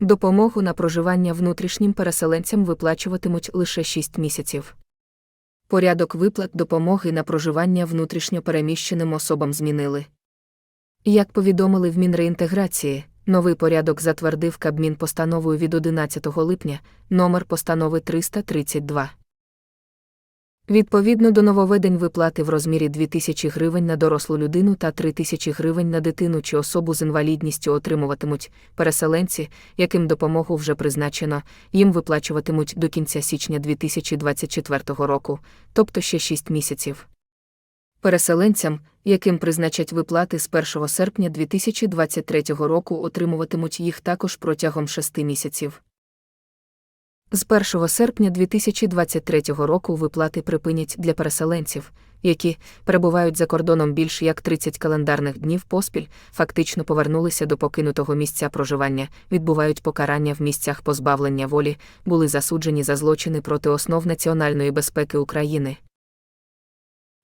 Допомогу на проживання внутрішнім переселенцям виплачуватимуть лише 6 місяців. Порядок виплат допомоги на проживання внутрішньо переміщеним особам змінили. Як повідомили в Мінреінтеграції, новий порядок затвердив Кабмін постановою від 11 липня, номер постанови 332. Відповідно до нововведень виплати в розмірі 2000 гривень на дорослу людину та 3000 гривень на дитину чи особу з інвалідністю отримуватимуть переселенці, яким допомогу вже призначено, їм виплачуватимуть до кінця січня 2024 року, тобто ще 6 місяців. Переселенцям, яким призначать виплати з 1 серпня 2023 року, отримуватимуть їх також протягом 6 місяців. З 1 серпня 2023 року виплати припинять для переселенців, які перебувають за кордоном більш як 30 календарних днів поспіль, фактично повернулися до покинутого місця проживання, відбувають покарання в місцях позбавлення волі, були засуджені за злочини проти основ національної безпеки України.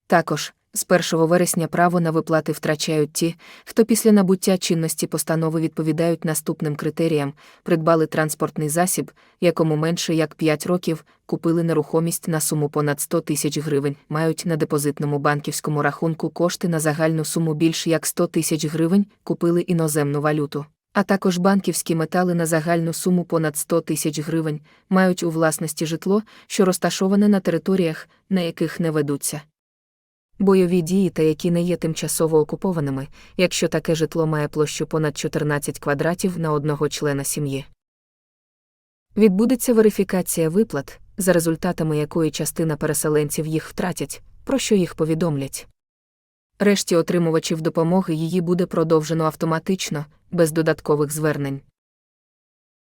Також з 1 вересня право на виплати втрачають ті, хто після набуття чинності постанови відповідають наступним критеріям: придбали транспортний засіб, якому менше як 5 років, купили нерухомість на суму понад 100 тисяч гривень, мають на депозитному банківському рахунку кошти на загальну суму більш як 100 тисяч гривень, купили іноземну валюту. А також банківські метали на загальну суму понад 100 тисяч гривень мають у власності житло, що розташоване на територіях, на яких не ведуться бойові дії та які не є тимчасово окупованими, якщо таке житло має площу понад 14 квадратів на одного члена сім'ї. Відбудеться верифікація виплат, за результатами якої частина переселенців їх втратять, про що їх повідомлять. Решті отримувачів допомоги її буде продовжено автоматично, без додаткових звернень.